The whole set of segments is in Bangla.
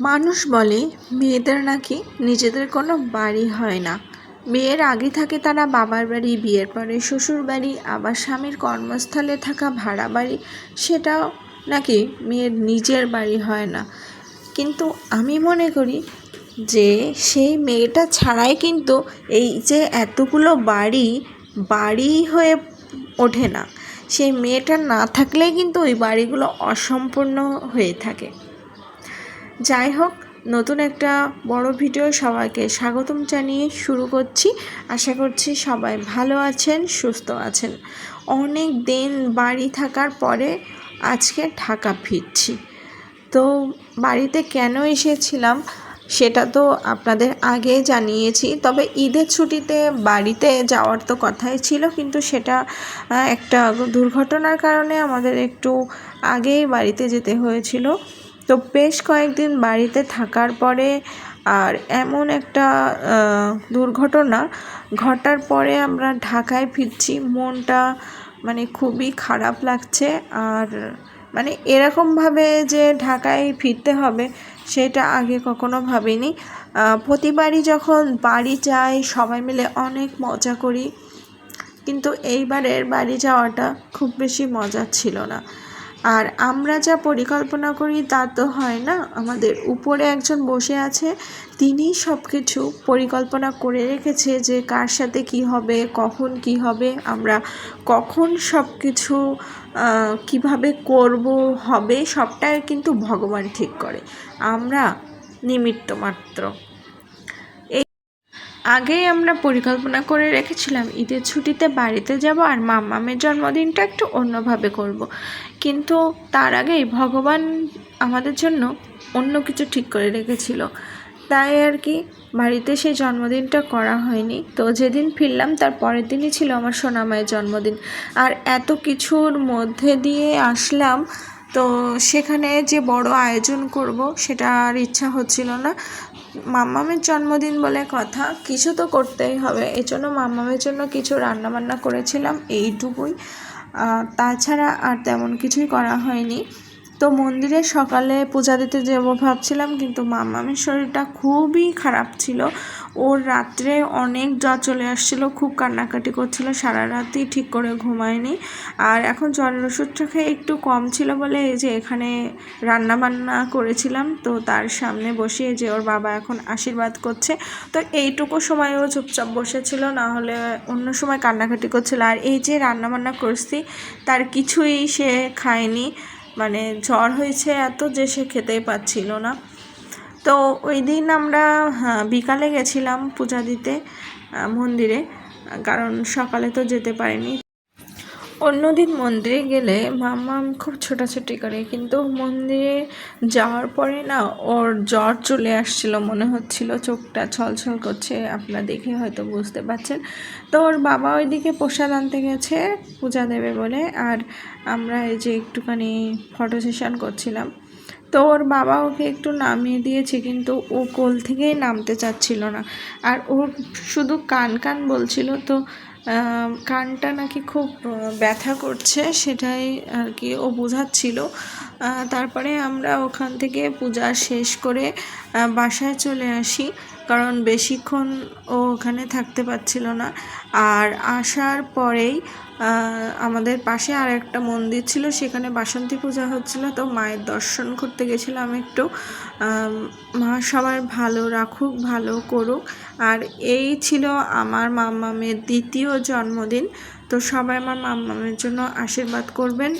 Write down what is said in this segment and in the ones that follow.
মানুষ বলে, মেয়েদের নাকি নিজেদের কোনো বাড়ি হয় না। বিয়ের আগে থাকে তারা বাবার বাড়ি, বিয়ের পরে শ্বশুর বাড়ি, আবার স্বামীর কর্মস্থলে থাকা ভাড়া বাড়ি, সেটাও নাকি মেয়ের নিজের বাড়ি হয় না। কিন্তু আমি মনে করি যে, সেই মেয়েটা ছাড়াই কিন্তু এই যে এতগুলো বাড়ি বাড়ি হয়ে ওঠে না। সেই মেয়েটা না থাকলে কিন্তু ওই বাড়িগুলো অসম্পূর্ণ হয়ে থাকে। যাই হোক, নতুন একটা বড় ভিডিও সবাইকে স্বাগতম জানিয়ে শুরু করছি। আশা করছি সবাই ভালো আছেন, সুস্থ আছেন। অনেক দিন বাড়ি থাকার পরে আজকে ঢাকা ফিরছি। তো বাড়িতে কেন এসেছিলাম সেটা তো আপনাদের আগে জানিয়েছি, তবে ঈদের ছুটিতে বাড়িতে যাওয়ার তো কথাই ছিল, কিন্তু সেটা একটা দুর্ঘটনার কারণে আমাদের একটু আগেই বাড়িতে যেতে হয়েছিল। তো বেশ কয়েকদিন বাড়িতে থাকার পরে আর এমন একটা দুর্ঘটনা ঘটার পরে আমরা ঢাকায় ফিরছি। মনটা মানে খুবই খারাপ লাগছে আর মানে এরকমভাবে যে ঢাকায় ফিরতে হবে সেটা আগে কখনো ভাবিনি। প্রতিবারই যখন বাড়ি যাই সবাই মিলে অনেক মজা করি। কিন্তু এইবারের বাড়ি যাওয়াটা খুব বেশি মজার ছিল না। আর আমরা যা পরিকল্পনা করি তা তো হয় না। আমাদের উপরে একজন বসে আছে তিনি সব কিছু পরিকল্পনা করে রেখেছে যে কার সাথে কি হবে, কখন কি হবে, আমরা কখন সব কিছু কীভাবে করব, হবে সবটাই কিন্তু ভগবান ঠিক করে। আমরা নিমিত্ত মাত্র। আগেই আমরা পরিকল্পনা করে রেখেছিলাম, ঈদের ছুটিতে বাড়িতে যাব আর মামামের জন্মদিনটা একটু অন্যভাবে করব। কিন্তু তার আগেই ভগবান আমাদের জন্য অন্য কিছু ঠিক করে রেখেছিল। তাই আর কি, বাড়িতে সেই জন্মদিনটা করা হয়নি। তো যেদিন ফিরলাম তার পরের দিনই ছিল আমার সোনামায়ের জন্মদিন। আর এত কিছুর মধ্যে দিয়ে আসলাম, তো সেখানে যে বড় আয়োজন করব সেটা আর ইচ্ছা হচ্ছিল না। মাম্মামের জন্মদিন বলে কথা, কিছু তো করতেই হবে। এই জন্য মাম্মামের জন্য কিছু রান্নাবান্না করেছিলাম, এইটুকুই। তাছাড়া আর তেমন কিছুই করা হয়নি। তো মন্দিরে সকালে পূজা দিতে যাব ভাবছিলাম, কিন্তু মামামের শরীরটা খুবই খারাপ ছিল। ওর রাত্রে অনেক জ্বর চলে আসছিল, খুব কান্নাকাটি করছিল, সারা রাতই ঠিক করে ঘুমায়নি। আর এখন জ্বরের ওষুধটা খেয়ে একটু কম ছিল বলে এই যে এখানে রান্না বান্না করেছিলাম, তো তার সামনে বসে যে ওর বাবা এখন আশীর্বাদ করছে। তো এইটুকু সময় ও চুপচাপ বসেছিল, না হলে অন্য সময় কান্নাকাটি করছিল। আর এই যে রান্নাবান্না করছি, তার কিছুই সে খায়নি। মানে ঝড় হয়েছে এত যে সে খেতেই পাচ্ছিল না। তো ওই দিন আমরা হ্যাঁ, বিকালে গেছিলাম পূজা দিতে মন্দিরে কারণ সকালে তো যেতে পারিনি। অন্যদিন মন্দিরে গেলে মামা খুব ছোটাছুটি করে, কিন্তু মন্দিরে যাওয়ার পরে না ওর জ্বর চলে আসছিল, মনে হচ্ছিল চোখটা ছলছল করছে, আপনারা দেখে হয়তো বুঝতে পারছেন। তো ওর বাবা ওইদিকে প্রসাদ আনতে গেছে, পূজা দেবে বলে, আর আমরা এই যে একটুখানি ফটো সেশন করছিলাম। তো ওর বাবা ওকে একটু নামিয়ে দিয়েছে, কিন্তু ও কোল থেকেই নামতে চাচ্ছিল না। আর ও শুধু কান কান বলছিল তো কানটা নাকি খুব ব্যথা করছে সেটাই আর কি ও বোঝাচ্ছিল। তারপরে আমরা ওখান থেকে পূজা শেষ করে বাসায় চলে আসি। কারণ বেশিক্ষণ ও ওখানে থাকতে পারছিল না। আর আসার পরেই আমাদের পাশে আর একটা মন্দির ছিল, সেখানে বাসন্তী পূজা হচ্ছিল। তো মায়ের দর্শন করতে গেছিলাম একটু। মা সবার ভালো রাখুক, ভালো করুক। আর এই ছিল আমার মাম্মামের দ্বিতীয় জন্মদিন। তো সবাই আমার মাম্মামের জন্য আশীর্বাদ করবেন।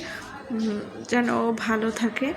যেন ও ভালো থাকে।